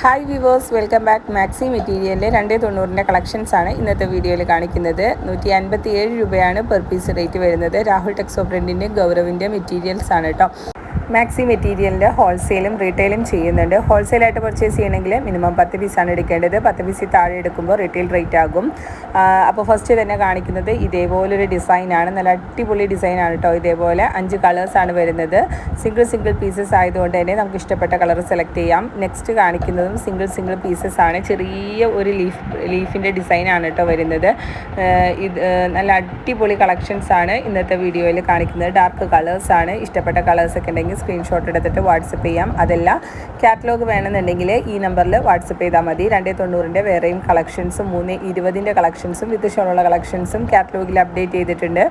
Hi viewers welcome back maxi മെറ്റീരിയലിലെ രണ്ടേ തൊണ്ണൂറിന്റെ collections ആണ് ഇന്നത്തെ വീഡിയോയിൽ കാണിക്കുന്നത്. നൂറ്റി അൻപത്തി ഏഴ് രൂപയാണ് പെർ പീസ് റേറ്റ് വരുന്നത്. രാഹുൽ ടെക്സോ ബ്രൻഡിന്റെ ഗൗരവിന്റെ മെറ്റീരിയൽസ് ആണ് കേട്ടോ മാക്സി മെറ്റീരിയലിന്റെ ഹോൾസെയിലും റീറ്റെയിലും ചെയ്യുന്നുണ്ട്. ഹോൾസെയിലായിട്ട് പർച്ചേസ് ചെയ്യണമെങ്കിൽ മിനിമം പത്ത് പീസാണ് എടുക്കേണ്ടത്. പത്ത് പീസിൽ താഴെ എടുക്കുമ്പോൾ റീറ്റെയിൽ റേറ്റ് ആകും. അപ്പോൾ ഫസ്റ്റ് തന്നെ കാണിക്കുന്നത് ഇതേപോലൊരു ഡിസൈനാണ് നല്ല അടിപൊളി ഡിസൈനാണ് കേട്ടോ ഇതേപോലെ. അഞ്ച് കളേഴ്സാണ് വരുന്നത്. സിംഗിൾ സിംഗിൾ പീസസ് ആയതുകൊണ്ട് തന്നെ നമുക്ക് ഇഷ്ടപ്പെട്ട കളർ സെലക്ട് ചെയ്യാം. നെക്സ്റ്റ് കാണിക്കുന്നതും സിംഗിൾ സിംഗിൾ പീസസ് ആണ്. ചെറിയ ഒരു ലീഫ് ലീഫിന്റെ ഡിസൈനാണ് കേട്ടോ വരുന്നത്. ഇത് നല്ല അടിപൊളി കളക്ഷൻസ് ആണ് ഇന്നത്തെ വീഡിയോയിൽ കാണിക്കുന്നത്. ഡാർക്ക് കളേഴ്സാണ് ഇഷ്ടപ്പെട്ട കളേഴ്സൊക്കെ ഉണ്ടെങ്കിൽ സ്ക്രീൻഷോട്ട് എടുത്തിട്ട് വാട്സപ്പ് ചെയ്യാം. അതല്ല കാറ്റലോഗ് വേണമെന്നുണ്ടെങ്കിൽ ഈ നമ്പറിൽ വാട്സപ്പ് ചെയ്താൽ മതി. രണ്ടേ തൊണ്ണൂറിന്റെ വേറെയും കളക്ഷൻസും മൂന്ന് ഇരുപതിന്റെ കളക്ഷൻസും വിത്ത് ഷോളുള്ള കളക്ഷൻസും കാറ്റലോഗിൽ അപ്ഡേറ്റ് ചെയ്തിട്ടുണ്ട്.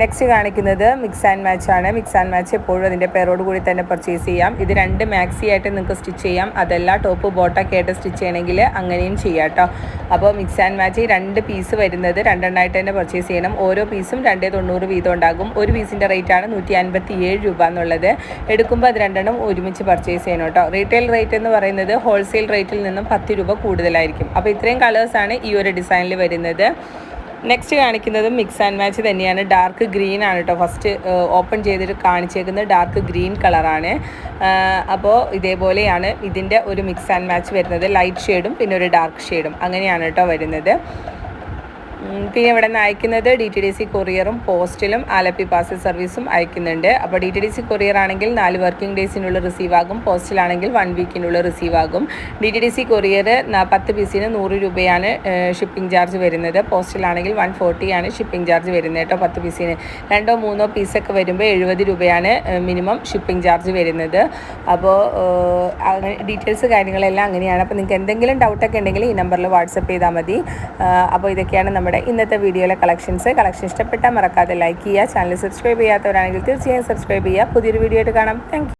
നെക്സ്റ്റ് കാണിക്കുന്നത് മിക്സ് ആൻഡ് മാച്ച് ആണ്. മിക്സ് ആൻഡ് മാച്ച് എപ്പോഴും അതിന്റെ പേരോട് കൂടി തന്നെ പർച്ചേസ് ചെയ്യാം. ഇത് രണ്ട് മാക്സി ആയിട്ട് നിങ്ങൾക്ക് സ്റ്റിച്ച് ചെയ്യാം. അതല്ല ടോപ്പ് ബോട്ടൊക്കെ ആയിട്ട് സ്റ്റിച്ച് ചെയ്യണമെങ്കിൽ അങ്ങനെയും ചെയ്യാം കേട്ടോ അപ്പോൾ മിക്സ് ആൻഡ് മാച്ച് രണ്ട് പീസ് വരുന്നത് രണ്ടെണ്ണമായിട്ട് തന്നെ പർച്ചേസ് ചെയ്യണം. ഓരോ പീസും രണ്ടേ തൊണ്ണൂറ് വീതം ഉണ്ടാകും. ഒരു പീസിന്റെ റേറ്റ് ആണ് നൂറ്റി അൻപത്തി ഏഴ് രൂപ എന്നുള്ളത്. എടുക്കുമ്പോൾ അത് രണ്ടെണ്ണം ഒരുമിച്ച് പർച്ചേസ് ചെയ്യണം കേട്ടോ റീറ്റെയിൽ റേറ്റ് എന്ന് പറയുന്നത് ഹോൾസെയിൽ റേറ്റിൽ നിന്നും പത്ത് രൂപ കൂടുതലായിരിക്കും. അപ്പോൾ ഇത്രയും കളേഴ്സാണ് ഈ ഒരു ഡിസൈനിൽ വരുന്നത്. നെക്സ്റ്റ് കാണിക്കുന്നത് മിക്സ് ആൻഡ് മാച്ച് തന്നെയാണ്. ഡാർക്ക് ഗ്രീൻ ആണ് കേട്ടോ ഫസ്റ്റ് ഓപ്പൺ ചെയ്തിട്ട് കാണിച്ചേക്കുന്നത് ഡാർക്ക് ഗ്രീൻ കളറാണ് അപ്പോൾ ഇതേപോലെയാണ് ഇതിന്റെ ഒരു മിക്സ് ആൻഡ് മാച്ച് വരുന്നത്. ലൈറ്റ് ഷെയ്ഡും പിന്നെ ഒരു ഡാർക്ക് ഷെയ്ഡും അങ്ങനെയാണ് കേട്ടോ വരുന്നത്. പിന്നെ ഇവിടെ നിന്ന് അയക്കുന്നത് ഡി ടി ഡി സി കൊറിയറും പോസ്റ്റിലും ആലപ്പി പാർസൽ സർവീസും അയക്കുന്നുണ്ട്. അപ്പോൾ D T D C courier ആണെങ്കിൽ നാല് വർക്കിംഗ് ഡേയ്സിനുള്ളിൽ റിസീവ് ആകും. പോസ്റ്റിലാണെങ്കിൽ വൺ വീക്കിനുള്ളിൽ റിസീവ് ആകും. D T D C courier പത്ത് പീസിന് നൂറ് രൂപയാണ് ഷിപ്പിംഗ് ചാർജ് വരുന്നത്. പോസ്റ്റിലാണെങ്കിൽ വൺ ഫോർട്ടിയാണ് ഷിപ്പിംഗ് ചാർജ് വരുന്നത് കേട്ടോ പത്ത് പീസിന് രണ്ടോ മൂന്നോ പീസൊക്കെ വരുമ്പോൾ എഴുപത് രൂപയാണ് മിനിമം ഷിപ്പിംഗ് ചാർജ് വരുന്നത്. അപ്പോൾ ഡീറ്റെയിൽസ് കാര്യങ്ങളെല്ലാം അങ്ങനെയാണ്. അപ്പോൾ നിങ്ങൾക്ക് എന്തെങ്കിലും ഡൗട്ടൊക്കെ ഉണ്ടെങ്കിൽ ഈ നമ്പറിൽ വാട്സപ്പ് ചെയ്താൽ മതി. അപ്പോൾ ഇതൊക്കെയാണ് നമ്മുടെ ഇന്നത്തെ വീഡിയോയിലെ കളക്ഷൻസ് കളക്ഷൻ ഇഷ്ടപ്പെട്ടാൽ മറക്കാതെ ലൈക്ക് ചെയ്യുക ചാനൽ സബ്സ്ക്രൈബ് ചെയ്യാത്തവരാണെങ്കിൽ തീർച്ചയായും സബ്സ്ക്രൈബ് ചെയ്യുക. പുതിയൊരു വീഡിയോ ആയിട്ട് കാണാം. താങ്ക്